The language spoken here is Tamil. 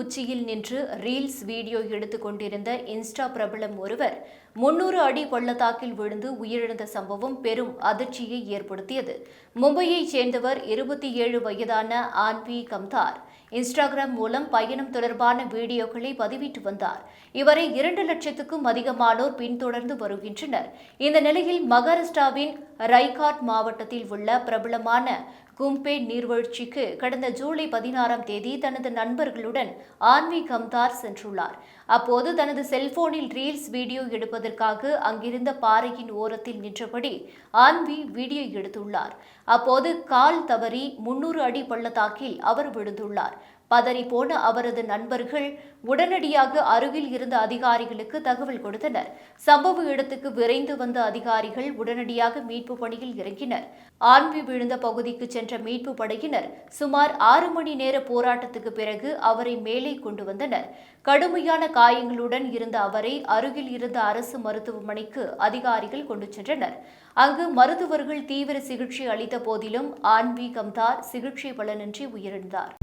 உச்சியில் நின்று ரீல்ஸ் வீடியோ எடுத்துக் கொண்டிருந்த இன்ஸ்டா பிரபலம் ஒருவர் முன்னூறு அடி பள்ளத்தாக்கில் விழுந்து உயிரிழந்த சம்பவம் பெரும் அதிர்ச்சியை ஏற்படுத்தியது. மும்பையைச் சேர்ந்தவர் இருபத்தி ஏழு வயதான ஆன்வி கம்தார். இன்ஸ்டாகிராம் மூலம் பயணம் தொடர்பான வீடியோக்களை பதிவிட்டு வந்தார். இவரை இரண்டு லட்சத்துக்கும் அதிகமானோர் பின்தொடர்ந்து வருகின்றனர். இந்த நிலையில் மகாராஷ்டிராவின் ரைகாட் மாவட்டத்தில் உள்ள பிரபலமான கும்பே நீர்வீழ்ச்சிக்கு கடந்த ஜூலை பதினாறாம் தேதி தனது நண்பர்களுடன் ஆன்வி கம்தார் சென்றுள்ளார். அப்போது தனது செல்போனில் ரீல்ஸ் வீடியோ எடுப்பதற்காக அங்கிருந்த பாறையின் ஓரத்தில் நின்றபடி ஆன்வி வீடியோ எடுத்துள்ளார். அப்போது கால் தவறி முன்னூறு அடி பள்ளத்தாக்கில் அவர் விழுந்துள்ளார். பதறிப்போன அவரது நண்பர்கள் உடனடியாக அருகில் இருந்த அதிகாரிகளுக்கு தகவல் கொடுத்தனர். சம்பவ இடத்துக்கு விரைந்து வந்த அதிகாரிகள் உடனடியாக மீட்பு பணியில் இறங்கினர். ஆன்வி விழுந்த பகுதிக்கு சென்ற மீட்பு படையினர் சுமார் ஆறு மணி நேர போராட்டத்துக்கு பிறகு அவரை மேலே கொண்டு வந்தனர். கடுமையான காயங்களுடன் இருந்த அவரை அருகில் இருந்த அரசு மருத்துவமனைக்கு அதிகாரிகள் கொண்டு சென்றனர். அங்கு மருத்துவர்கள் தீவிர சிகிச்சை அளித்த போதிலும் ஆன்வி கம்தார் சிகிச்சை பலனின்றி உயிரிழந்தார்.